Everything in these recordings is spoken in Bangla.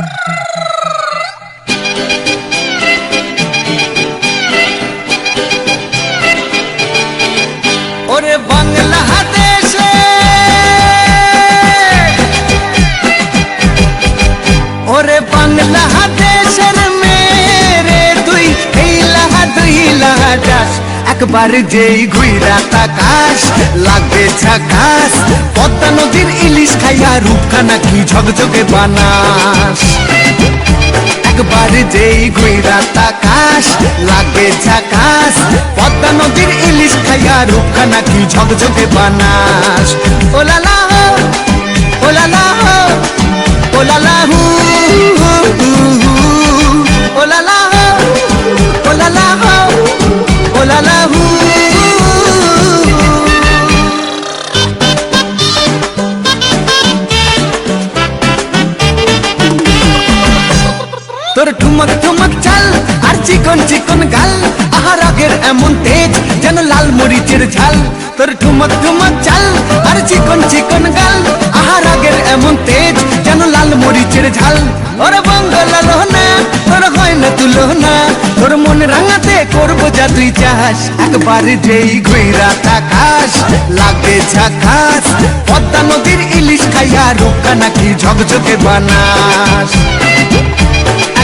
Thank you. একবার যেই ঘুইরা তাকাস, লাগবে ঝাকাস, পদ্মা নদীর ইলিশ খাইয়া রূপখানা কি ঝকঝকে বানাস? একবার যেই ঘুইরা তাকাস লাগে ঝাকাস, পদ্মা নদীর ইলিশ খাইয়া রূপখানা কি ঝকঝকে বানাস? ওলালা হো তোর ঠুমক ঠুমক চাল আর চিকন চিকন গাল। আহার আগের এমন তেজ যেন লাল মরিচের ঝাল। তোর ঠুমক ঠুমক চাল আর চিকন চিকন গাল। আহার আগের এমন তেজ যেন লাল মরিচের ঝাল। ওর বঙ্গলা লোহনা, তোর হয় না তুলনা তোর মন রাঙাতে করব যা তুই চাস একবার যেই ঘুইরা তাকাস, লাগে ঝাকাস। পদ্মা নদীর ইলিশ খাইয়া রূপকা নাকি ঝকঝকে বানাস।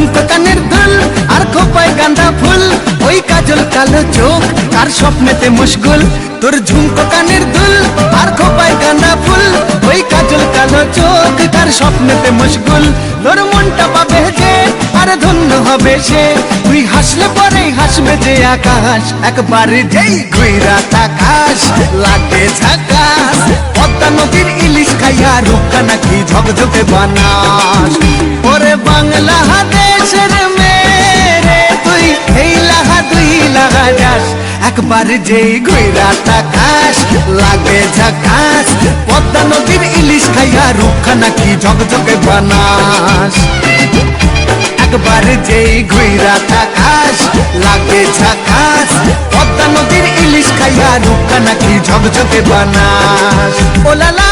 ঝুমকো কানের আর খোপায় গাঁদা ফুল। ওই কাজল কালো চোখ স্বপ্নেতে তোর আর খোপায় ফুল। ওই কাজল কালো চোখ তার স্বপ্নেতে তোর মনটা পাবে যে, আর ধন্য হবে সে। তুই হাসলে পরে হাসবে যে আকাশ। একবার যেই তাকাশ লাগে ঝাকাশ পদ্মা নদীর ইলিশ খাইয়া রূপকা নাকি ঝকঝকে বানাস। ওরে বাংলা দেশের একবার যেই ঘুইরা তাকাস, লাগে ঝাকাস, পদ্মা নদীর ইলিশ খাইয়া রুখা নাকি ঝকঝকে বানাস? একবার যেই ঘুইরা তাকাস, লাগে ঝাকাস, পদ্মা নদীর ইলিশ খাইয়া রুখা নাকি ঝকঝকে বানাস? ওলালা